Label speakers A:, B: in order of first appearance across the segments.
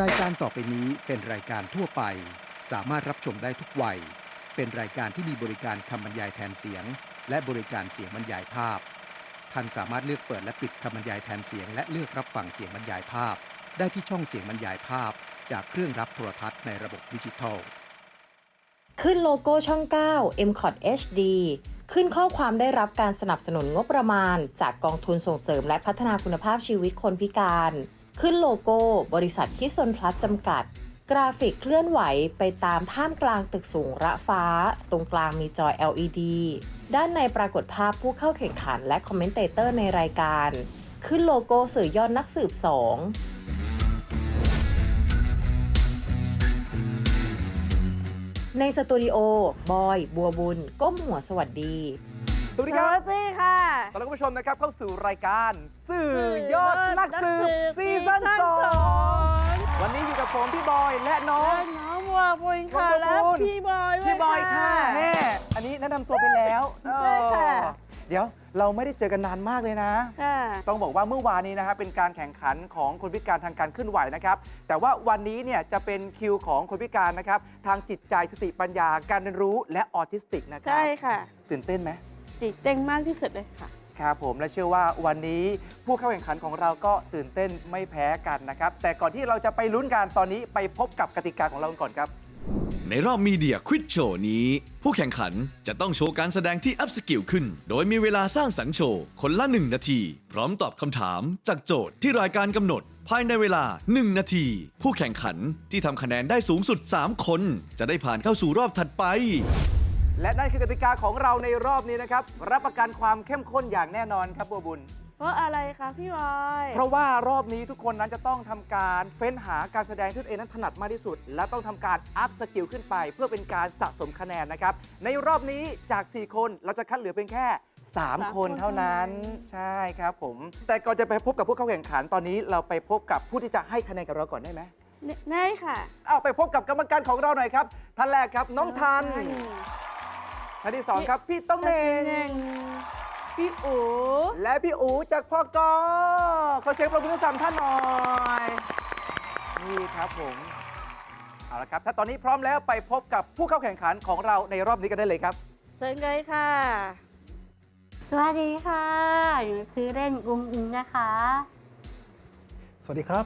A: รายการต่อไปนี้เป็นรายการทั่วไป สามารถรับชมได้ทุกวัย เป็นรายการที่มีบริการคำบรรยายแทนเสียง และบริการเสียงบรรยายภาพ ท่านสามารถเลือกเปิดและปิดคำบรรยายแทนเสียง และเลือกรับฟังเสียงบรรยายภาพ ได้ที่ช่องเสียงบรรยายภาพ จากเครื่องรับโทรทัศน์ในระบบดิจิทัล
B: ขึ้นโลโก้ช่อง 9 m c o t HD ขึ้นข้อความได้รับการสนับสนุนงบประมาณ จากกองทุนส่งเสริมและพัฒนาคุณภาพชีวิตคนพิการ ขึ้นโลโก้ บริษัทคิดซนพลัสจำกัด กราฟิกเคลื่อนไหวไปตามท่ามกลางตึกสูงระฟ้า ตรงกลางมีจอ LED ด้านในปรากฏภาพผู้เข้าแข่งขันและคอมเมนเตเตอร์ในรายการ ขึ้นโลโก้สื่อยอดนักสืบ 2ในสตูดิโอบอย บัวบุญ ก้มหัวสวัสดี
C: สวัสดีครับ
D: สวัสดีค่ะ
C: ตอนรับคุณผู้ชมนะครับเข้าสู่รายการสื่อยอดนักสืบซีซั่น
D: นัก
C: ส
D: สื
C: อบงวันนี้อยู่กับผมพี่บอยและน้อง
D: และน้องบัวบุญค่ะ
C: น้
D: และ
C: องบัวบุญ
D: พี่บอยด้วย
C: พี่บอยค่ะแม่อันนี้แนะนำตัวไปแล้ว
D: ใช่ค่ะ
C: เออเดี๋ยวเราไม่ได้เจอกันนานมากเลยนะ
D: ค่ะ
C: ต้องบอกว่าเมื่อวานนี้นะครับเป็นการแข่งขันของคนพิการทางการเคลื่อนไหวนะครับ แต่ว่าวันนี้เนี่ยจะเป็นคิวของคนพิการนะครับ ทางจิตใจสติปัญญาการเรียนรู้และออทิสติกนะครั
D: ใช่ค่ะ
C: ตื่นเต้นไหม
D: ติดเต้นมากที่สุดเลยค่ะ
C: ครับผมและเชื่อว่าวันนี้ผู้เข้าแข่งขันของเราก็ตื่นเต้นไม่แพ้กันนะครับ แต่ก่อนที่เราจะไปลุ้นกันตอนนี้ไปพบกับกติกาของเรากันก่อนครับ
E: ในรอบมีเดียควิดโชว์นี้ ผู้แข่งขันจะต้องโชว์การแสดงที่อัพสกิลขึ้น โดยมีเวลาสร้างสรรค์โชว์ คนละ 1 นาที พร้อมตอบคำถามจากโจทย์ที่รายการกำหนด ภายในเวลา 1 นาที ผู้แข่งขันที่ทำคะแนนได้สูงสุด 3 คน จะได้ผ่านเข้าสู่รอบถัดไป
C: และนั่นคือกติกาของเราในรอบนี้นะครับ รับประกันความเข้มข้นอย่างแน่นอนครับบัวบุญ
D: เพราะอะไรคะพี่บอย
C: เพราะว่ารอบนี้ทุกคนนั้นจะต้องทำการเฟ้นหาการแสดงที่ตัวเองนั้นถนัดมากที่สุด และต้องทำการอัพสกิลขึ้นไป เพื่อเป็นการสะสมคะแนนนะครับ ในรอบนี้จาก 4 คนเราจะคัดเหลือเพียงแค่ 3 คนเท่านั้น ใช่ครับผม แต่ก่อนจะไปพบกับผู้เข้าแข่งขันตอนนี้ เราไปพบกับผู้ที่จะให้คะแนนกับเราก่อนได้ไหม
D: ได้ค่ะ
C: เอาไปพบกับกรรมการของเราหน่อยครับท่านแรกครับน้องทัน ท่านที่สองครับพี่ต้องเน่ง
D: เน่งพี่อู
C: และพี่อูจากพ่อกอขอเสียงปรบมือทั้งสามท่านหน่อย นี่ครับผมเอาละครับ ถ้าตอนนี้พร้อมแล้วไปพบกับผู้เข้าแข่งขันของเราในรอบนี้กันได้เลยครับ
D: เชิญเลยค่ะ
F: สวัสดีค่ะหนูชื่อเล่นอุ้มอิงนะคะ
G: สวัสดีครับ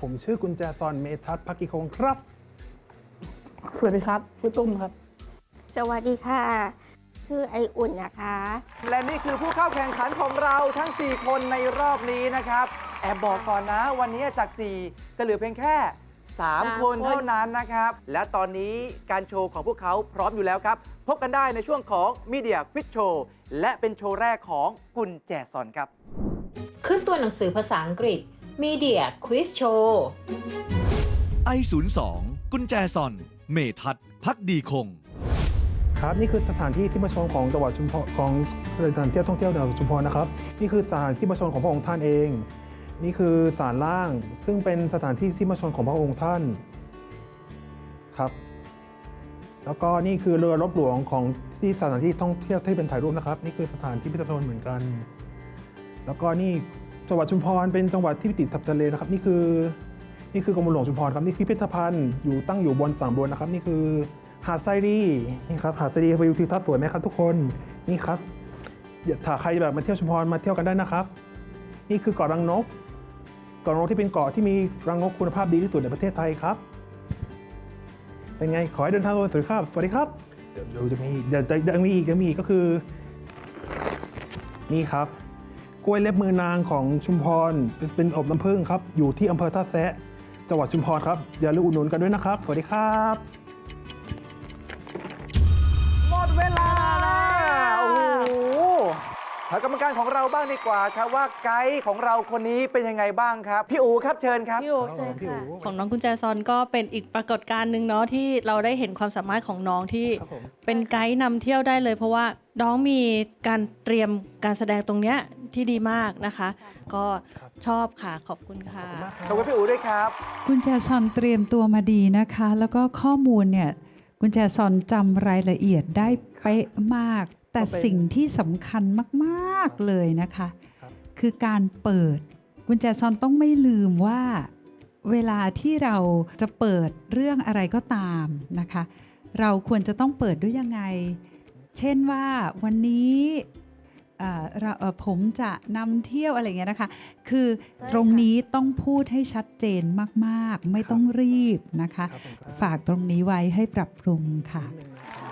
G: ผมชื่อกุญแจซอนเมทัศน์พักกิคงครับ
H: สวัสดีครับชื่อตุ้มครับ
F: สวัสดีค่ะ ชื่อไออุ่นนะคะ
C: และนี่คือผู้เข้าแข่งขันของเราทั้ง 4 คนในรอบนี้นะครับ แอบบอกก่อนนะ วันนี้จาก 4 จะเหลือเพียงแค่
D: สาม
C: 3คน
D: คน
C: เท่านั้นนะครับ และตอนนี้การโชว์ของพวกเขาพร้อมอยู่แล้วครับ พบกันได้ในช่วงของ Media Quiz Show และเป็นโชว์แรกของกุญแจซอนครับ
B: ขึ้นตัวหนังสือภาษาอังกฤษ Media Quiz Show
E: i02 กุญแจซอน เมทัศน์พักดีคง
G: ครับนี่คือสถานที่ที่ประชนของจังหวัดชุมพรของสถานที่ท่องเที่ยวจังหวัดชุมพรนะครับ นี่คือสถานที่ประชนของพระองค์ท่านเอง นี่คือศาลล่าง ซึ่งเป็นสถานที่ที่ประชนของพระองค์ท่านครับ แล้วก็นี่คือเรือรบหลวงของที่สถานที่ท่องเที่ยวที่เป็นถ่ายรูปนะครับ นี่คือสถานที่พิพิธภัณฑ์เหมือนกัน แล้วก็นี่จังหวัดชุมพรเป็นจังหวัดที่ติดทับทะเลนะครับ นี่คือ นี่คือกรมหลวงชุมพรครับนี่คือพิพิธภัณฑ์อยู่ตั้งอยู่บนสามบนนะครับ นี่คือ หาดไซรีนี่ครับหาดไซรีวิวทิวทัศน์สวยไหมครับทุกคนนี่ครับอยาถ้าใครแบบมาเที่ยวชุมพรมาเที่ยวกันได้นะครับ นี่คือเกาะรังนกเกาะรังนกที่เป็นเกาะที่มีรังนกคุณภาพดีที่สุดในประเทศไทยครับ เป็นไงขอให้เดินทางโดยสวัสดีครับสวัสดีครับเดี๋ยวจะมีเดี๋ยวจะมีอีกยังมีอีกก็คือ นี่ครับกล้วยเล็บมือนางของชุมพรเป็นเป็นอบน้ำผึ้งครับ อยู่ที่อำเภอท่าแซะจังหวัดชุมพรครับอย่าลืมอุดหนุนกันด้วยนะครับ สวัสดีครับ
C: ถามกรรมการของเราบ้างดีกว่าครับว่าไกด์ของเราคนนี้เป็นยังไงบ้างครับ พี่อูครับเชิญครับ
D: พี่อูเชิญ
G: พี่
D: ค่ะ
G: อู๋
H: ของน้องกุญแจซอนก็เป็นอีกปรากฏการณ์หนึ่งเนาะที่เราได้เห็นความสามารถของน้องที่
G: ครับผม
H: เป็นไกด์นำเที่ยวได้เลย เพราะว่าน้องมีการเตรียมการแสดงตรงเนี้ยที่ดีมากนะคะ ก็ชอบค่ะขอบคุณค่ะ
C: ขอบคุณพี่อูด้วยครับ
I: กุญแจซอนเตรียมตัวมาดีนะคะ แล้วก็ข้อมูลเนี่ยกุญแจซอนจำรายละเอียดได้เป๊ะมาก แต่
G: ก็เป็น
I: สิ่งที่สำคัญมาก ๆ เลยนะคะ
G: ครับ
I: คือการเปิดกุญแจซอนต้องไม่ลืมว่า เวลาที่เราจะเปิดเรื่องอะไรก็ตามนะคะ เราควรจะต้องเปิดด้วยยังไง เช่นว่าวันนี้เอ่อเราเอ่อผมจะนำเที่ยวอะไรอย่างเงี้ยนะคะ คือ
D: ใช่ค่ะ
I: ตรงนี้ต้องพูดให้ชัดเจนมากๆ ไม่ต้องรีบนะคะ
G: ครับผมครับ
I: ฝากตรงนี้ไว้ให้ปรับปรุงค่ะ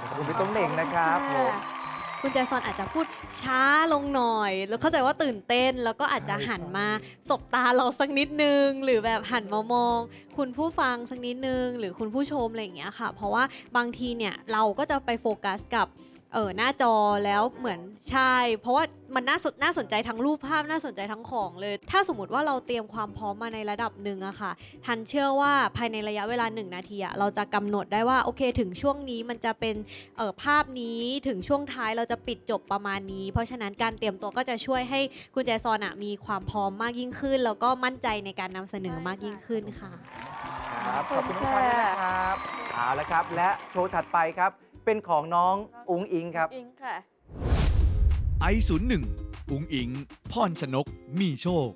C: ขอบคุณพี่ตุ้งเหน่งนะครับผม
J: คุณแจซอนอาจจะพูดช้าลงหน่อย แล้วเข้าใจว่าตื่นเต้น แล้วก็อาจจะหันมาสบตาเราสักนิดนึง หรือแบบหันมามอง คุณผู้ฟังสักนิดนึง หรือคุณผู้ชมอะไรอย่างเงี้ยค่ะ เพราะว่าบางทีเนี่ยเราก็จะไปโฟกัสกับ เออหน้าจอแล้วเหมือนใช่ เพราะว่ามันน่าสนน่าสนใจทั้งรูปภาพน่าสนใจทั้งของเลย ถ้าสมมติว่าเราเตรียมความพร้อมมาในระดับหนึ่งอะค่ะ ทันเชื่อว่าภายในระยะเวลา 1 นาทีอะเราจะกำหนดได้ว่าโอเคถึงช่วงนี้มันจะเป็นเออภาพนี้ถึงช่วงท้ายเราจะปิดจบประมาณนี้ เพราะฉะนั้นการเตรียมตัวก็จะช่วยให้คุณแจซอนอะมีความพร้อมมากยิ่งขึ้น แล้วก็มั่นใจในการนำเสนอมากยิ่งขึ้นค่ะ
C: ครับขอบคุณทุกท่านนะครับเอาละครับ และโชว์ถัดไปครับ เป็นของน้องอุ๋งอิงครับ
D: อิงค่ะ
E: ไอศูนย์หนึ่งอุงอิงพรชนก มีโชค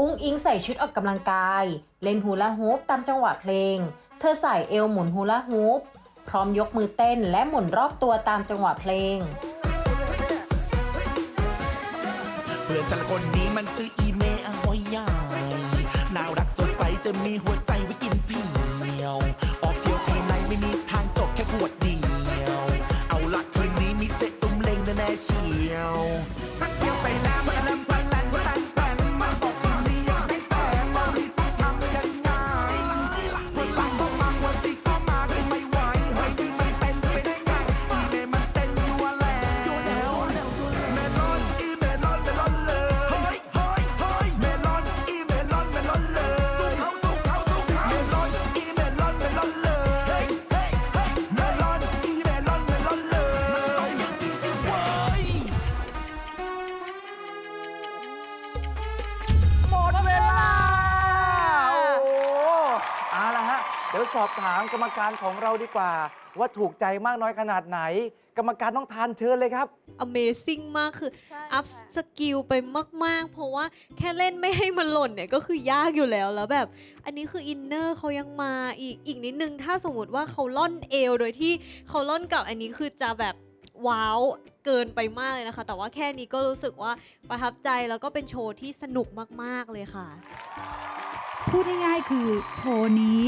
B: อุ้งอิงใส่ชุดออกกำลังกาย เล่นฮูลาฮูปตามจังหวะเพลง เธอใส่เอวหมุนฮูลาฮูปพร้อมยกมือเต้นและหมุนรอบตัวตามจังหวะเพลง
K: เพื่อนฉันคนนี้มันชื่ออีเมอหอยใหญ่น่ารักสดใสแต่มีหัวใจ ๆ เดี๋ยวสอ
C: บถามกรรมการของเราดีกว่า ว่าถูกใจมากน้อยขนาดไหน กรรมการต้องทานเชิญเลยครับ
J: Amazing มากคือ
D: ใช่
J: อัพ
D: ค่ะ
J: สกิลไปมาก ๆ เพราะว่าแค่เล่นไม่ให้มันหล่นเนี่ยก็คือยากอยู่แล้วแล้วแบบ อันนี้คืออินเนอร์เขายังมาอีกอีกนิดนึง ถ้าสมมติว่าเขาล่อนเอวโดยที่เขาล่อนกับอันนี้คือจะแบบว้าวเกินไปมากเลยนะคะ แต่ว่าแค่นี้ก็รู้สึกว่าประทับใจแล้วก็เป็นโชว์ที่สนุกมาก ๆ เลยค่ะ
I: พูดง่ายๆคือโชว์นี้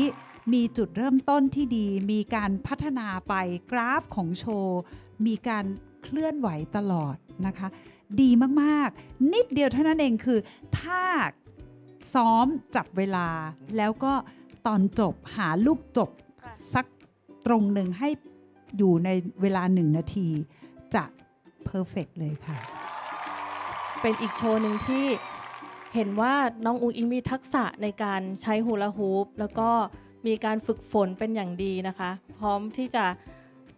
I: มีจุดเริ่มต้นที่ดี มีการพัฒนาไปกราฟของโชว์ มีการเคลื่อนไหวตลอดนะคะ ดีมากๆ นิดเดียวเท่านั้นเองคือ ถ้าซ้อมจับเวลา แล้วก็ตอนจบหาลูกจบสักตรงหนึ่งให้อยู่ในเวลาหนึ่งนาที จะเพอร์เฟกเลยค่ะ
H: เป็นอีกโชว์หนึ่งที่เห็นว่าน้องอุงอิงมีทักษะในการใช้ฮูลาฮูปแล้วก็ มีการฝึกฝนเป็นอย่างดีนะคะ พร้อมที่จะ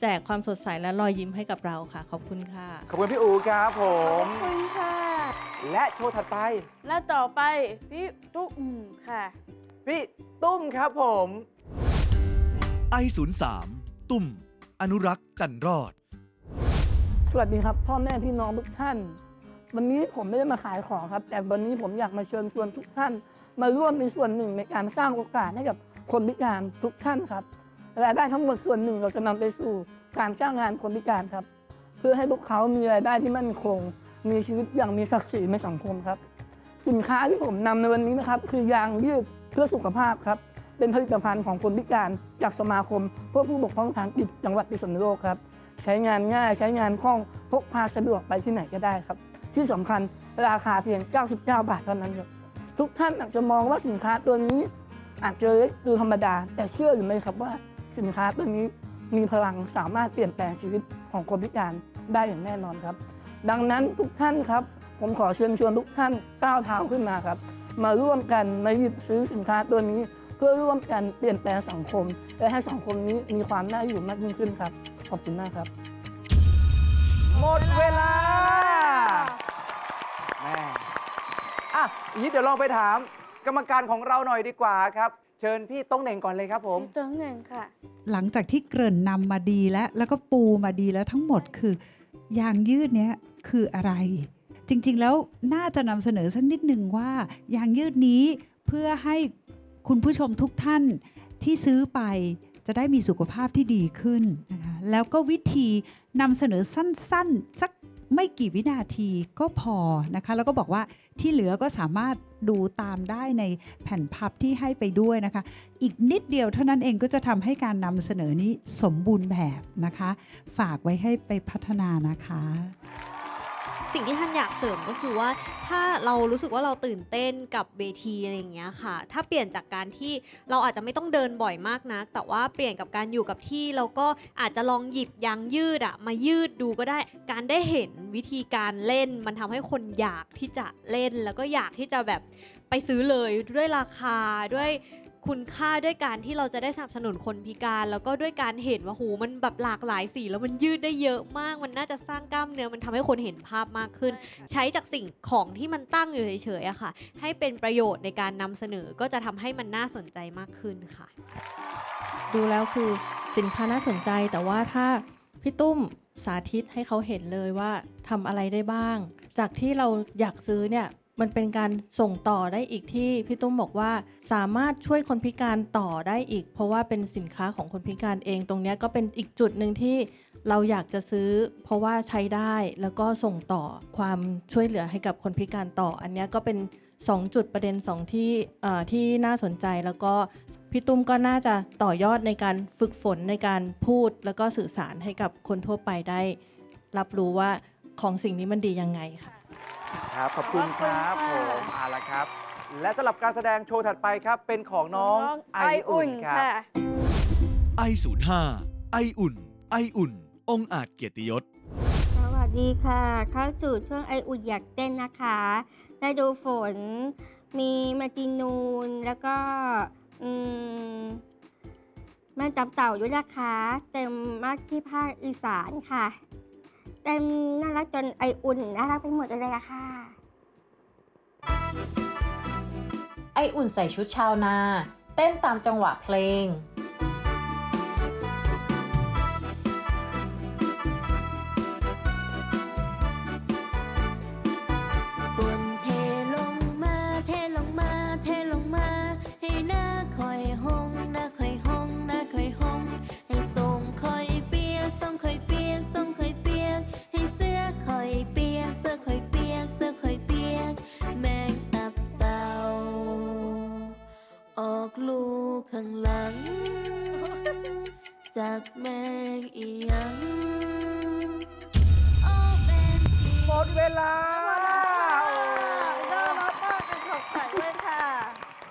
H: แจกความสดใสและรอยยิ้มให้กับเราค่ะ ขอบคุณค่ะ
C: ขอบคุณพี่อูครับผ
D: ขอ
C: ม
D: บคุณค่ะ
C: และโชว์ถัดไป
D: และต่อไปพี่ตุ๊กอืมค่ะ
C: พี่ตุ้มครับผม
E: ไอศูนย์สามตุ่ม อนุรักษ์จันรอด
L: สวัสดีครับพ่อแม่พี่น้องทุกท่าน วันนี้ผมไม่ได้มาขายของครับ แต่วันนี้ผมอยากมาเชิญชวนทุกท่าน มาร่วมเป็นส่วนหนึ่งในการสร้างโอกาสให้กับ คนพิการทุกท่านครับรายได้ทั้งหมดส่วนหนึ่งเราจะนำไปสู่การจ้างงานคนพิการครับ เพื่อให้พวกเขามีรายได้ที่มั่นคง มีชีวิตอย่างมีศักดิ์ศรีในสังคมครับ สินค้าที่ผมนำในวันนี้นะครับ คือยางยืดเพื่อสุขภาพครับ เป็นผลิตภัณฑ์ของคนพิการจากสมาคมเพื่อผู้บกพร่องทางจิตจังหวัดพิษณุโลกครับ ใช้งานง่ายใช้งานคล่องพกพาสะดวกไปที่ไหนก็ได้ครับ ที่สำคัญราคาเพียง 99 บาทเท่านั้นครับทุกท่านอาจจะมองว่าสินค้าตัวนี้ อาจจะเล็กดูธรรมดา แต่เชื่อหรือไม่ครับว่าสินค้าตัวนี้มีพลังสามารถเปลี่ยนแปลงชีวิตของคนพิการได้อย่างแน่นอนครับ ดังนั้นทุกท่านครับ ผมขอเชิญชวนทุกท่านก้าวเท้าขึ้นมาครับ มาร่วมกันมาหยิบซื้อสินค้าตัวนี้ เพื่อร่วมกันเปลี่ยนแปลงสังคม และให้สังคมนี้มีความน่าอยู่มากยิ่งขึ้นครับ ขอบคุณมากครับ
C: หมดเวลาแม่อะอย่างนี้เดี๋ยวลองไปถาม กรรมการของเราหน่อยดีกว่าครับ เชิญพี่ต้องเหน่งก่อนเลยครับผม
D: พี่ตุ๊กหนึ่งค่ะ
I: หลังจากที่เกริ่นนำมาดีแล้วแล้วก็ปูมาดีแล้วทั้งหมดคือ ยางยืดเนี้ยคืออะไร จริงๆแล้วน่าจะนำเสนอสักนิดหนึ่งว่า ยางยืดนี้เพื่อให้คุณผู้ชมทุกท่านที่ซื้อไปจะได้มีสุขภาพที่ดีขึ้นนะคะแล้วก็วิธีนำเสนอสั้นๆ สัก ไม่กี่วินาทีก็พอนะคะ แล้วก็บอกว่าที่เหลือก็สามารถดูตามได้ในแผ่นพับที่ให้ไปด้วยนะคะ อีกนิดเดียวเท่านั้นเองก็จะทำให้การนำเสนอนี้สมบูรณ์แบบนะคะ ฝากไว้ให้ไปพัฒนานะคะ
J: สิ่งที่ท่านอยากเสริมก็คือว่า ถ้าเรารู้สึกว่าเราตื่นเต้นกับเวทีอะไรอย่างเงี้ยค่ะ ถ้าเปลี่ยนจากการที่เราอาจจะไม่ต้องเดินบ่อยมากนัก แต่ว่าเปลี่ยนกับการอยู่กับที่แล้วก็อาจจะลองหยิบยางยืดอะมายืดดูก็ได้ การได้เห็นวิธีการเล่น มันทำให้คนอยากที่จะเล่นแล้วก็อยากที่จะแบบไปซื้อเลยด้วยราคาด้วย คุณค่าด้วยการที่เราจะได้สนับสนุนคนพิการ แล้วก็ด้วยการเห็นว่าหูมันแบบหลากหลายสีแล้วมันยืดได้เยอะมาก มันน่าจะสร้างกล้ามเนื้อมันทำให้คนเห็นภาพมากขึ้น ใช้จากสิ่งของที่มันตั้งอยู่เฉยๆอะค่ะ ให้เป็นประโยชน์ในการนำเสนอก็จะทำให้มันน่าสนใจมากขึ้นค่ะ
H: ดูแล้วคือสินค้าน่าสนใจแต่ว่าถ้าพี่ตุ้มสาธิตให้เขาเห็นเลยว่าทำอะไรได้บ้าง จากที่เราอยากซื้อเนี่ย มันเป็นการส่งต่อได้อีกที่พี่ตุ้มบอกว่า สามารถช่วยคนพิการต่อได้อีก เพราะว่าเป็นสินค้าของคนพิการเองตรงนี้ก็เป็นอีกจุดหนึ่งที่เราอยากจะซื้อ เพราะว่าใช้ได้แล้วก็ส่งต่อความช่วยเหลือให้กับคนพิการต่อ อันนี้ก็เป็น 2 จุดประเด็น 2 ที่ที่น่าสนใจแล้วก็พี่ตุ้มก็น่าจะต่อยอดในการฝึกฝนในการพูด แล้วก็สื่อสารให้กับคนทั่วไปได้ รับรู้ว่าของสิ่งนี้มันดียังไงค่ะ
C: ครับ ขอบคุณครับ
D: ขอบ
C: ผ
D: คุณค่ะ
C: มเอาละครับ และสำหรับการแสดงโชว์ถัดไปครับ เป็นของน้องไออุ่นครับ
E: ไอศูนย์ห้าไออุ่น ไออุ่น องค์อาจเกียรติยศ
F: สวัสดีค่ะ เข้าสู่ช่วงไออุ่นอยากเต้นนะคะได้ดูฝน มีมาจินูน แล้วก็ อืมแม่จับเต่าด้วยนะคะ เต็มมากที่ภาคอีสานค่ะ เต็มน่ารักจนไออุ่นน่ารักไปหมดเลยละค่ะ
B: ไออุ่นใส่ชุดชาวนา เต้นตามจังหวะเพลง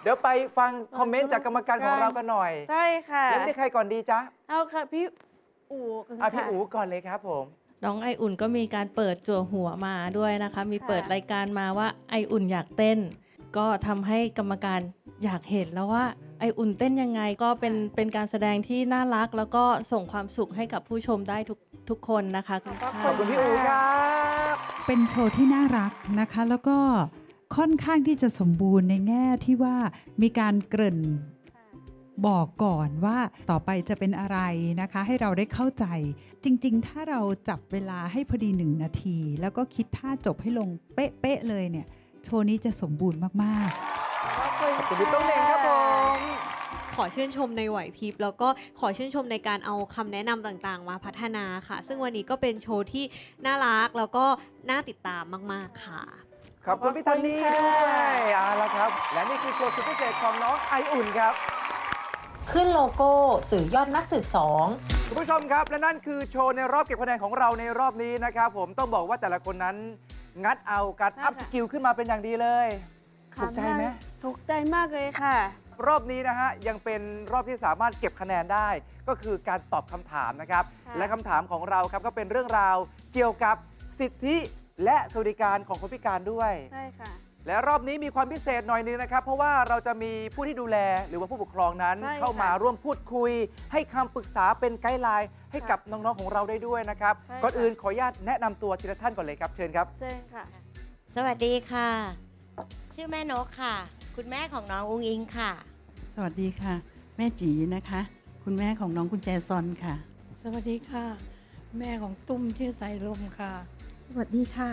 C: เดี๋ยวไปฟังคอมเมนต์จากกรรมการของเรากันหน่อย
D: ใช่ค่ะ
C: เริ่มที่ใครก่อนดีจ๊ะ
D: เอาค่ะพี่อู๋กัน
C: อะพี่
D: ค่ะ
C: อู๋ก่อนเลยครับผม
H: น้องไออุ่นก็มีการเปิดจั่วหัวมาด้วยนะคะ มีเปิดรายการมาว่าไออุ่นอยากเต้น ก็ทำให้กรรมการอยากเห็นแล้วว่าไออุ่นเต้นยังไงก็เป็นเป็นการแสดงที่น่ารัก แล้วก็ส่งความสุขให้กับผู้ชมได้ทุกทุกคนนะคะคุณ
C: ขอบคุณพี่อู๋ครับ
I: เป็นโชว์ที่น่ารักนะคะ แล้วก็ ค่อนข้างที่จะสมบูรณ์ในแง่ที่ว่ามีการเกริ่นบอกก่อนว่าต่อไปจะเป็นอะไรนะคะ ให้เราได้เข้าใจ จริง ๆ ถ้าเราจับเวลาให้พอดีหนึ่งนาที แล้วก็คิดท่าจบให้ลงเป๊ะๆเลยเนี่ย โชว์นี้จะสมบูรณ์มากๆ
C: ขอบคุณพี่ต้องเน่งครับผม
J: ขอชื่นชมในไหวพริบแล้วก็ขอชื่นชมในการเอาคำแนะนำต่างๆ มาพัฒนาค่ะ ซึ่งวันนี้ก็เป็นโชว์ที่น่ารักแล้วก็น่าติดตามมาก ๆค่ะ
C: ขอบคุณพี่ธันนี่ด้วยเอาละครับ และนี่คือโชว์สุดพิเศษของน้องไออุ่นครับ
B: ขึ้นโลโก้สื่อยอดนักสืบสอง
C: คุณผู้ชมครับ และนั่นคือโชว์ในรอบเก็บคะแนนของเราในรอบนี้นะครับ ผมต้องบอกว่าแต่ละคนนั้น งัดเอาการอัพสกิลขึ้นมาเป็นอย่างดีเลยถูกใจไหม
D: ถูกใจมากเลยค่ะ
C: รอบนี้นะฮะยังเป็นรอบที่สามารถเก็บคะแนนได้ ก็คือการตอบคำถามนะครับ
D: ค่ะ
C: และคำถามของเราครับก็เป็นเรื่องราวเกี่ยวกับสิทธิ และสวัสดิการของคนพิการด้วย
D: ใช่ค่ะ
C: และรอบนี้มีความพิเศษหน่อยนึงนะครับ เพราะว่าเราจะมีผู้ที่ดูแลหรือว่าผู้ปกครองนั้น
D: ใช่ค่ะ
C: เข้ามาร่วมพูดคุย ให้คำปรึกษาเป็นไกด์ไลน์ให้
D: ค่ะ
C: กับน้องๆของเราได้ด้วยนะครับ
D: ใช่ค่ะ
C: ก่อนอื่นขออนุญาตแนะนำตัวทีละท่านก่อนเลยครับเชิญครับ
D: เชิญค่ะ
M: สวัสดีค่ะ ชื่อแม่นกค่ะ คุณแม่ของน้องอุ้งอิงค่ะ
N: สวัสดีค่ะ แม่จีนะคะ คุณแม่ของน้องกุญแจซอนค่ะ
O: สวัสดีค่ะ แม่ของตุ้มชื่อสายลมค่ะ
P: ส วัสดีค่ะ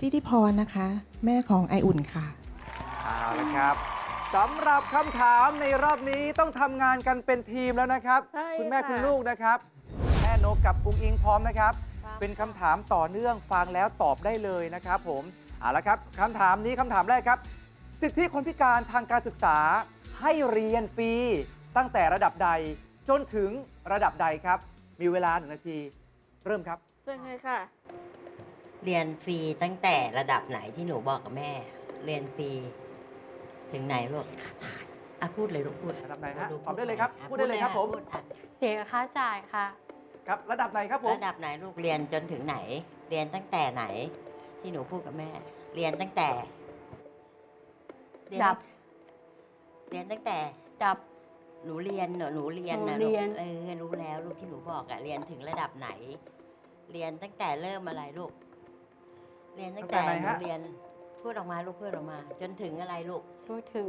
P: ทิติพรนะคะ แม่ของไออุ่นค่ะ
C: เอาละครับสำหรับคำถามในรอบนี้ต้องทำงานกันเป็นทีมแล้วนะครับ
D: ใช่
C: คุณแม่
D: ค่ะ
C: คุณลูกนะครับแม่นกกับปุงอิงพร้อมนะครับ เป็นคำถามต่อเนื่องฟังแล้วตอบได้เลยนะครับผมเอาละครับคำถามนี้คำถามแรกครับ สิทธิคนพิการทางการศึกษาให้เรียนฟรีตั้งแต่ระดับใดจนถึงระดับใดครับ มีเวลาหนึ่งนาที เริ่มครับ
D: เชิญเลยค่ะ
P: เรียนฟรีตั้งแต่ระดับไหนที่หนูบอกกับแม่ เรียนฟรี ถึงไหนลูกอะพูดเลยลูกพูด
C: ระดับไหนฮะตอบได้เลยครับ พูดได้เลยครับผม
P: เสียค่าจ่ายค่ะ
C: ครับระดับไหนครับผม
P: ระดับไหนลูกเรียนจนถึงไหน เรียนตั้งแต่ไหน ที่หนูพูดกับแม่ เรียนตั้งแต่เรียน
D: ดับ
P: เรียนตั้งแต่
D: ดับ
P: หนูเรียนหนูหนูเรียนนะ
D: หนู
P: ลูก
D: เรียน
P: เออรู้แล้วลูกที่หนูบอกอะเรียนถึงระดับไหน เรียนตั้งแต่เริ่มอะไรลูก เรียนตั้งแต่
C: ตั้งแต่ไหน
P: หนู
C: ฮะ
P: เรียนพูดออกมาลูกพูดออกมา จนถึงอะไรลูก
D: พูดถึง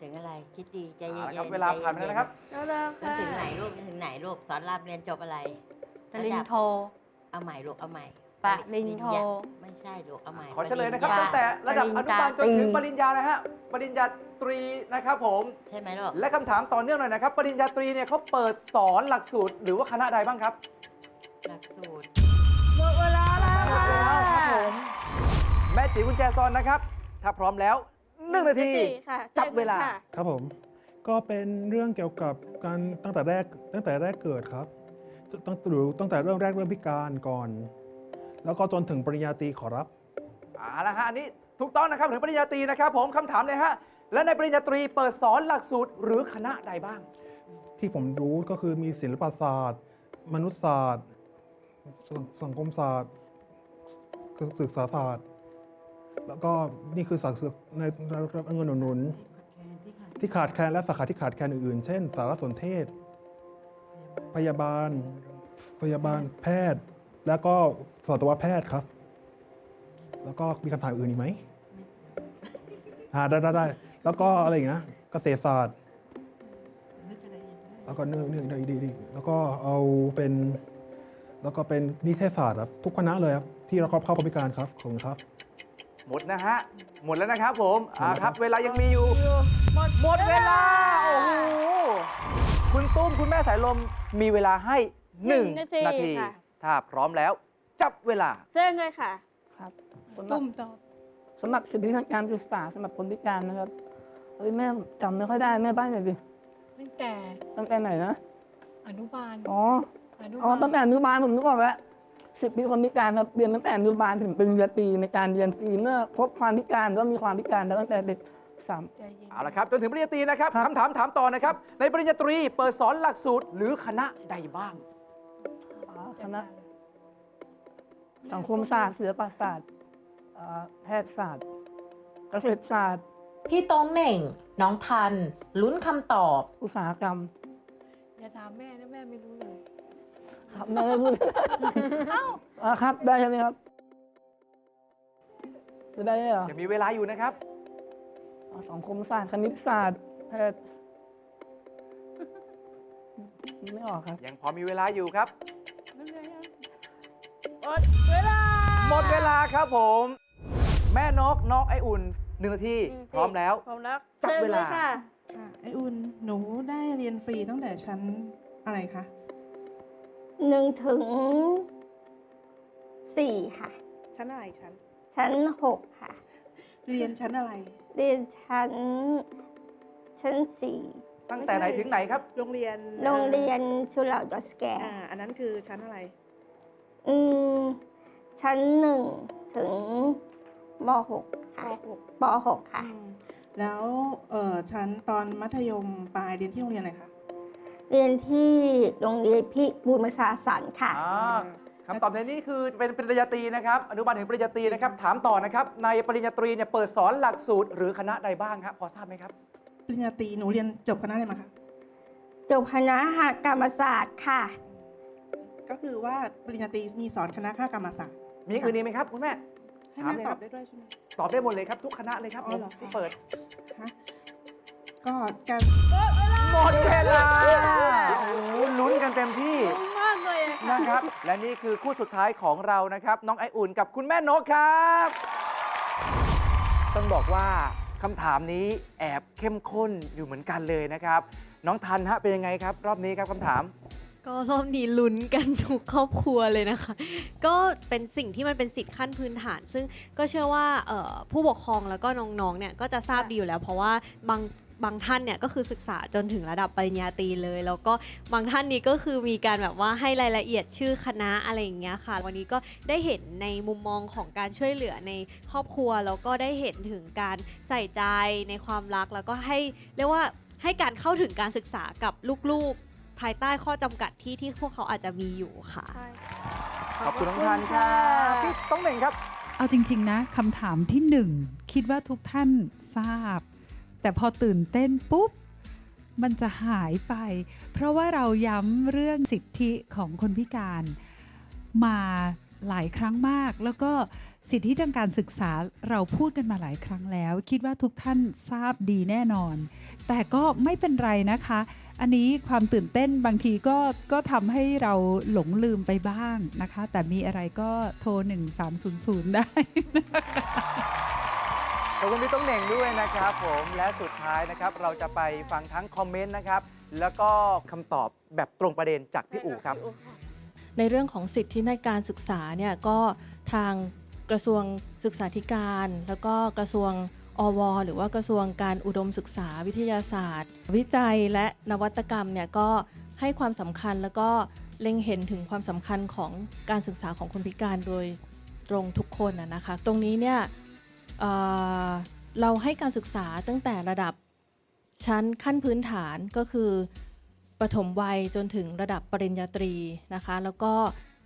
P: ถึงอะไรคิดดีใจเย็
C: เอาละครับ
P: นๆ
C: เวลา
P: ใจ
C: ผ่านไปแล้วนะครับ
D: แล้วแล้ว
P: จน
D: ค่ะ
P: ถึงไหนลูกจนถึงไหนลูกสอนรามเรียนจบอะไร
D: ปริญญาโท
P: เอาใหม่ลูกเอาใหม่
D: ปริญญาโท
P: ไม่ใช่ลูกเอาใหม่
C: ขอเฉลยนะครับ
P: ปญญา
C: ตั้งแต่ระดับอนุบาลจนถึง
D: ป
C: ป
D: ริ
C: ริ
D: ญ
C: ญ
D: ญา
C: ญานะฮะปริญญาตรีนะครับผม
P: ใช่ไหมลูก
C: และคำถามต่อเนื่องหน่อยนะครับ ปริญญาตรีเนี่ยเขาเปิดสอนหลักสูตรหรือว่าคณะใดบ้างครับ
P: หลักสูตร
D: ม่
C: จีกุญแจซอนนะครับ ถ้าพร้อมแล้วหนึ่งนาที
D: ค่ะ
C: จับเวลา
D: ค่ะ
G: ครับผม ก็เป็นเรื่องเกี่ยวกับการตั้งแต่แรกตั้งแต่แรกเกิดครับตั้งหรือตั้งแต่เริ่มแรกเริ่มพิการก่อน แล้วก็จนถึงปริญญาตรีขอรับ
C: เอาละฮะอันนี้ถูกต้องนะครับถึงปริญญาตรีนะครับ ผมคำถามเลยฮะ และในปริญญาตรีเปิดสอนหลักสูตรหรือคณะใดบ้าง
G: ที่ผมรู้ก็คือมีศิลปศาสตร์ มนุษยศาสตร์สสังคมศาสตร์ศึกษาศาสตร์ แล้วก็นี่คือสักษในเงินหนุน ที่ขาดแคลนและสาขาที่ขาดแคลนอื่นๆ เช่น สารสนเทศ พยาบาล พยาบาลแพทย์ แล้วก็สัตวแพทย์ครับ แล้วก็มีคำถามอื่นอีกไหมอ่าได้ได้ได้แล้วก็อะไรอีกนะเกษตรศาสตร์ แล้วก็เนื่องเนื่องดีดีแล้วก็เอาเป็น แล้วก็เป็นนิเทศศาสตร์ครับทุกคณะเลยครับที่เราเข้าเข้าบริการครับขอบคุณครับ
C: หมดนะฮะ หมดแล้วนะครับผมอ่าครับ เวลายังมีอยู่ หมดเวลา โอ้โห คุณตุ้มคุณแม่สายลมมีเวลาให้ หนึ่ง
D: หนึ่งนาที
C: นาที
D: ค่ะ
C: ถ้าพร้อมแล้ว จับเวลา
D: เชิญเลยค่ะ
L: ครับสำหรับ
O: ตุ้มตอบ
L: สำหรับสิทธิทางการศึกษาสำหรับคนพิการนะครับเฮ้ยแม่จำไม่ค่อยได้แม่บ้านหน่อยดิ
O: ตั้งแต่
L: ตั้งแต่ไหนนะ
O: อนุบาล
L: อ๋อ
O: อนุ
L: อ๋อบา
O: ล
L: ตั้งแต่อนุบาลผมนึกออกแล้ว สิทธิคนพิการครับเรียนตั้งแต่อนุบาลถึงปริญญาตรีในการเรียนฟรีเมื่อพบความพิการก็มีความพิการตั้งแต่เด็กสาม
O: ใจเย็น
C: เอาละครับ จนถึงปริญญาตรีนะครับ
L: ครับ
C: คำถามถามต่อนะครับ ในปริญญาตรีเปิดสอนหลักสูตรหรือคณะใดบ้าง
L: อ๋อคณะสังคมศาสตร์ศิลปศาสตร์อ่าแพทยศาสตร์เกษตรศาสตร์
B: พี่โต้งเหน่ง น้องทัน ลุ้นคำตอบ
L: อุตสาหกรรม
O: อย่าถามแม่นะแม่ไม่รู้เลย
L: ครับแม่ไม่พูดอ่าครับ ได้ใช่ไหมครับ จะได้เหรอ
C: ยังมีเวลาอยู่นะครับ
L: อ๋อสังคมศาสตร์คณิตศาสตร์แพทย์ไม่ออกครับ
C: ยังพอมีเวลาอยู่ครับ
D: หมดเวลา
C: หมดเวลาครับผม แม่นกน้องไออุ่นหนึ่งนาทีพร้อมแล้ว
D: พร้อมแล้ว
C: จับเวลา
D: ชิญยค่ะ
Q: ค่ะไออุ่น หนูได้เรียนฟรีตั้งแต่ชั้นอะไรคะ
F: หนึ่งถึงสี่ค่ะ
Q: ชั้นอะไรชั้น
F: ชั้นหกค่ะ
Q: เรียนชั้นอะไร
F: เรียนชั้น ชั้นสี่
C: ตั้งแต่ไหนถึงไหนครับ
Q: โรงเรียน
F: โรงเรียนชุเหล่าดอสแก
Q: อ่าอันนั้นคือชั้นอะไร
F: อืม ชั้นหนึ่งถึงมหกค่ะปหกค่ะ
Q: แล้วเอ่อชั้นตอนมัธยมปลายเรียนที่โรงเรียนอะไรคะ
F: เรียนที่โรงเรียนพิบูลมัสาสันค่ะ
C: อ่าคำตอบในนี้คือเป็นปริญญาตรีนะครับอนุบาลถึงปริญญาตรีนะครับ ถามต่อนะครับ ในปริญญาตรีเนี่ยเปิดสอนหลักสูตรหรือคณะใดบ้างครับพอทราบไหมครับ
Q: ปริญญาตรีหนูเรียนจบคณะอะไรมาคะ
F: จบคณะหากรรมศาสตร์ค่ะ
Q: ก็คือว่าปริญญาตรีมีสอนคณะค่ากรรมศาสตร์
C: มีอย่างอื่นอีกไหมครับคุณแม่
Q: ให้
C: ถาม
Q: แม่
C: เลย
Q: ต
C: ค
Q: อ
C: รั
Q: บบได้ด้วยใช่ไหม
C: ตอบได้หมดเลยครับทุกคณะเลยครับ
Q: อ๋
C: ผ
Q: อ
C: ม
Q: เหรอ
C: ที่เปิด
Q: ฮะก็การ
C: หมดเวลาโอ้โหลุ้นกันเต็มที่
D: มากเลยอะค่ะ
C: นะครับ และนี่คือคู่สุดท้ายของเรานะครับ น้องไออุ่นกับคุณแม่นกครับ ต้องบอกว่าคำถามนี้แอบเข้มข้นอยู่เหมือนกันเลยนะครับ น้องทันฮะเป็นยังไงครับ รอบนี้ครับคำถาม
J: ก็รอบนี้ลุ้นกันทุกครอบครัวเลยนะคะ ก็เป็นสิ่งที่มันเป็นสิทธิ์ขั้นพื้นฐาน ซึ่งก็เชื่อว่าเอ่อผู้ปกครองแล้วก็น้องๆเนี่ยก็จะทราบดีอยู่แล้ว เพราะว่าบาง บางท่านเนี่ยก็คือศึกษาจนถึงระดับปริญญาตรีเลย แล้วก็บางท่านนี้ก็คือมีการแบบว่าให้รายละเอียดชื่อคณะอะไรอย่างเงี้ยค่ะ วันนี้ก็ได้เห็นในมุมมองของการช่วยเหลือในครอบครัวแล้วก็ได้เห็นถึงการใส่ใจในความรักแล้วก็ให้เรียกว่าให้การเข้าถึงการศึกษากับลูกๆ ภายใต้ข้อจำกัดที่ที่พวกเขาอาจจะมีอยู่ค่ะ
C: ขอบคุณน้องทันครับพี่ต้องเหน่งครับ
I: เอาจริง ๆ นะคำถามที่หนึ่งคิดว่าทุกท่านทราบ แต่พอตื่นเต้นปุ๊บ มันจะหายไป เพราะว่าเราย้ำเรื่องสิทธิของคนพิการมาหลายครั้งมาก แล้วก็สิทธิทางการศึกษาเราพูดกันมาหลายครั้งแล้ว คิดว่าทุกท่านทราบดีแน่นอน แต่ก็ไม่เป็นไรนะคะ อันนี้ความตื่นเต้นบางทีก็ก็ทำให้เราหลงลืมไปบ้างนะคะ แต่มีอะไรก็โทร 1300 ได้
C: ขอบคุณพี่ต้องเหน่งด้วยนะครับผมและสุดท้ายนะครับเราจะไปฟังทั้งคอมเมนต์นะครับแล้วก็คำตอบแบบตรงประเด็นจากพี่อู๋ครับ
H: ในเรื่องของสิทธิในการศึกษาเนี่ยก็ทางกระทรวงศึกษาธิการ แล้วก็กระทรวงอว หรือว่ากระทรวงการอุดมศึกษาวิทยาศาสตร์ วิจัยและนวัตกรรมเนี่ยก็ให้ความสำคัญแล้วก็เล็งเห็นถึงความสำคัญของการศึกษาของคนพิการโดยตรงทุกคนนะนะคะ ตรงนี้เนี่ย เเราให้การศึกษาตั้งแต่ระดับชั้นขั้นพื้นฐานก็คือประถมวัยจนถึงระดับปริญญาตรีนะคะ แล้วก็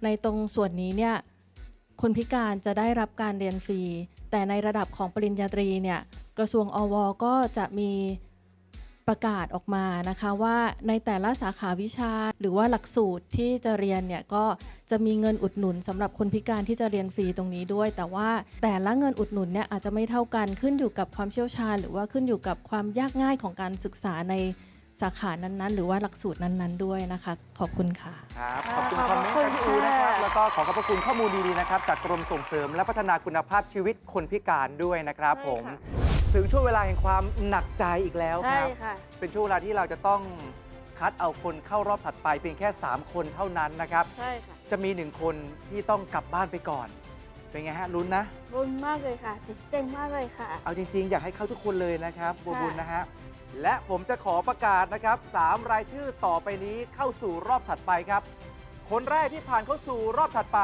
H: ในตรงส่วนนี้เนี่ยคนพิการจะได้รับการเรียนฟรี แต่ในระดับของปริญญาตรีเนี่ยกระทรวงอวก็จะมี ประกาศออกมานะคะว่าในแต่ละสาขาวิชา หรือว่าหลักสูตรที่จะเรียนเนี่ยก็จะมีเงินอุดหนุนสำหรับคนพิการที่จะเรียนฟรีตรงนี้ด้วย แต่ว่าแต่ละเงินอุดหนุนเนี่ยอาจจะไม่เท่ากันขึ้นอยู่กับความเชี่ยวชาญ หรือว่าขึ้นอยู่กับความยากง่ายของการศึกษาใน สาขานั้น ๆ หรือว่าหลักสูตรนั้น ๆ ด้วยนะคะ ขอบคุณค่ะ
C: ครับขอบคุณคอมเมนต์จากพี่อูนะครับแล้วก็ขอขอบพระคุณข้อมูลดีๆนะครับจากกรมส่งเสริมและพัฒนาคุณภาพชีวิตคนพิการด้วยนะครับผม ถึงช่วงเวลาแห่งความหนักใจอีกแล้วค
D: ใช่
C: รับ
D: ค่ะ
C: เป็นช่วงเวลาที่เราจะต้องคัดเอาคนเข้ารอบถัดไปเพียงแค่ 3 คนเท่านั้นนะครับ
D: ใช่ค่ะ
C: จะมีหนึ่งคนที่ต้องกลับบ้านไปก่อน เป็นไงฮะลุ้นนะ
D: รุนมากเลยค่ะตื่นเต้นมากเลยค่ะ
C: เอาจริง ๆ อยากให้เข้าทุกคนเลยนะครับบัว
D: ค่ะ
C: บุญนะฮะ และผมจะขอประกาศนะครับ 3 รายชื่อต่อไปนี้เข้าสู่รอบถัดไปครับ คนแรกที่ผ่านเข้าสู่รอบถัดไป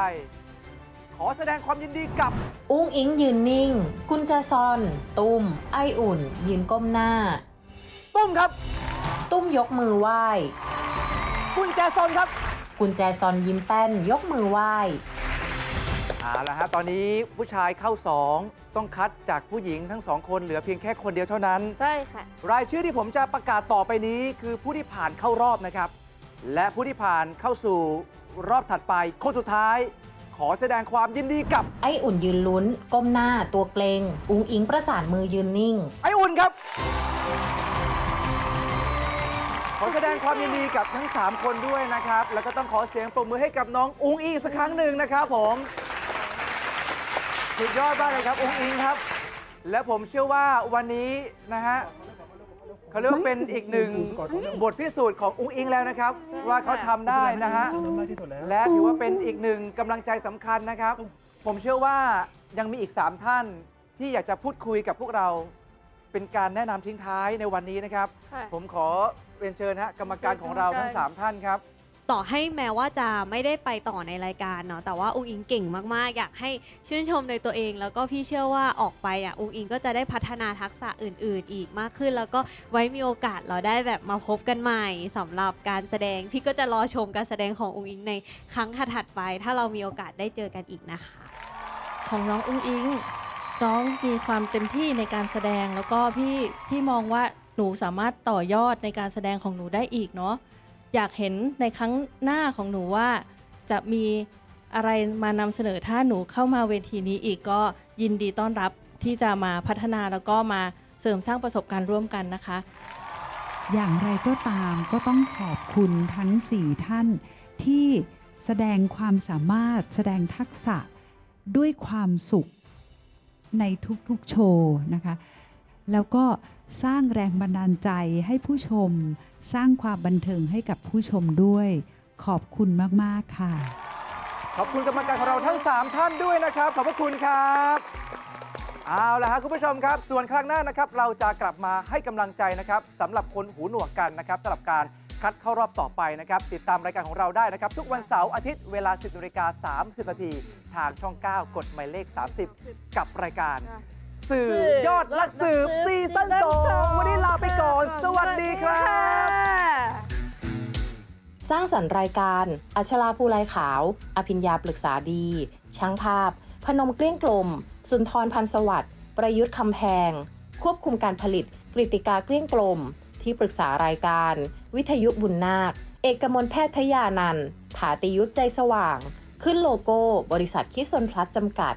C: ขอแสดงความยินดีกับ
B: อุ้งอิงยืนนิ่ง กุญแจซอน ตุ้ม ไออุ่น ยืนก้มหน้า
C: ตุ้มครับ
B: ตุ้มยกมือไหว้
C: กุญแจซอนครับ
B: กุญแจซอนยิ้มแป้นยกมือไหว้
C: เอาละฮะตอนนี้ผู้ชายเข้า 2 ต้องคัดจากผู้หญิงทั้งสองคนเหลือเพียงแค่คนเดียวเท่านั้น
D: ใช่ค่ะ
C: รายชื่อที่ผมจะประกาศต่อไปนี้คือผู้ที่ผ่านเข้ารอบนะครับ และผู้ที่ผ่านเข้าสู่รอบถัดไป คนสุดท้าย ขอแสดงความยินดีกับ
B: ไออุ่นยืนลุ้น ก้มหน้าตัวเกรงอุ้งอิงประสานมือยืนนิ่ง
C: ไออุ่นครับ ขอแสดงความยินดีกับทั้ง 3 คนด้วยนะครับ แล้วก็ต้องขอเสียงปรบมือให้กับน้องอุ้งอิงสักครั้งหนึ่งนะครับผม สุดยอดมากเลยครับอุ้งอิงครับ และผมเชื่อว่าวันนี้นะฮะเขาเรียกว่าเป็นอีกหนึ่งบทพิสูจน์ของอุ้งอิงแล้วนะครับ ว่าเขาทำได้นะฮะและถือว่าเป็นอีกหนึ่งกำลังใจสำคัญนะครับ ผมเชื่อว่ายังมีอีก 3 ท่านที่อยากจะพูดคุยกับพวกเรา เป็นการแนะนำทิ้งท้ายในวันนี้นะครับ
D: ค่ะ
C: ผมขอเรียนเชิญฮะกรรมการของเราทั้ง 3 ท่านครับ
J: ต่อให้แม้ว่าจะไม่ได้ไปต่อในรายการเนาะแต่ว่าอุ้งอิงเก่งมากๆ อยากให้ชื่นชมในตัวเอง แล้วก็พี่เชื่อว่าออกไปอะอุ้งอิงก็จะได้พัฒนาทักษะอื่น ๆ อีกมากขึ้น แล้วก็ไว้มีโอกาสเราได้แบบมาพบกันใหม่สำหรับการแสดง พี่ก็จะรอชมการแสดงของอุ้งอิงในครั้งถัดๆไป ถ้าเรามีโอกาสได้เจอกันอีกนะคะ
H: ของน้องอุ้งอิงน้องมีความเต็มที่ในการแสดงแล้วก็พี่พี่มองว่าหนูสามารถต่อยอดในการแสดงของหนูได้อีกเนาะ อยากเห็นในครั้งหน้าของหนูว่า จะมีอะไรมานำเสนอถ้าหนูเข้ามาเวทีนี้อีกก็ยินดีต้อนรับที่จะมาพัฒนาแล้วก็มาเสริมสร้างประสบการณ์ร่วมกันนะคะ
I: อย่างไรก็ตามก็ต้องขอบคุณทั้ง 4 ท่านที่แสดงความสามารถแสดงทักษะด้วยความสุขในทุกๆโชว์นะคะ แล้วก็ สร้างแรงบันดาลใจให้ผู้ชม สร้างความบันเทิงให้กับผู้ชมด้วย ขอบคุณมาก ๆ ค่ะ
C: ขอบคุณกรรมการของเราทั้ง 3 ท่านด้วยนะครับ ขอบพระคุณครับเอาละครับคุณผู้ชมครับ ส่วนครั้งหน้านะครับ เราจะกลับมาให้กำลังใจนะครับสำหรับคนหูหนวกกันนะครับสำหรับการคัดเข้ารอบต่อไปนะครับ ติดตามรายการของเราได้นะครับ ทุกวันเสาร์อาทิตย์เวลา 10นาฬิกา30นาทีทางช่อง 9 กดหมายเลข 30 กับรายการ สื่อยอดนักสืบซีซั่น2วันนี้ลาไปก่อน สวัสดีครับ
B: สร้างสรรค์รายการ อัชราภูไลขาว อภิญญาปรึกษาดี ช่างภาพ พนมเกลี้ยงกลม สุนทรพันธ์สวัสดิ์ประยุทธ์คำแพง ควบคุมการผลิต กริติกาเกลี้ยงกลม ที่ปรึกษารายการ วิทยุบุญนาค เอกมลแพทยานันท์ผาติยุทธใจสว่าง ขึ้นโลโก้ บริษัทคิดซนพลัสจำกัด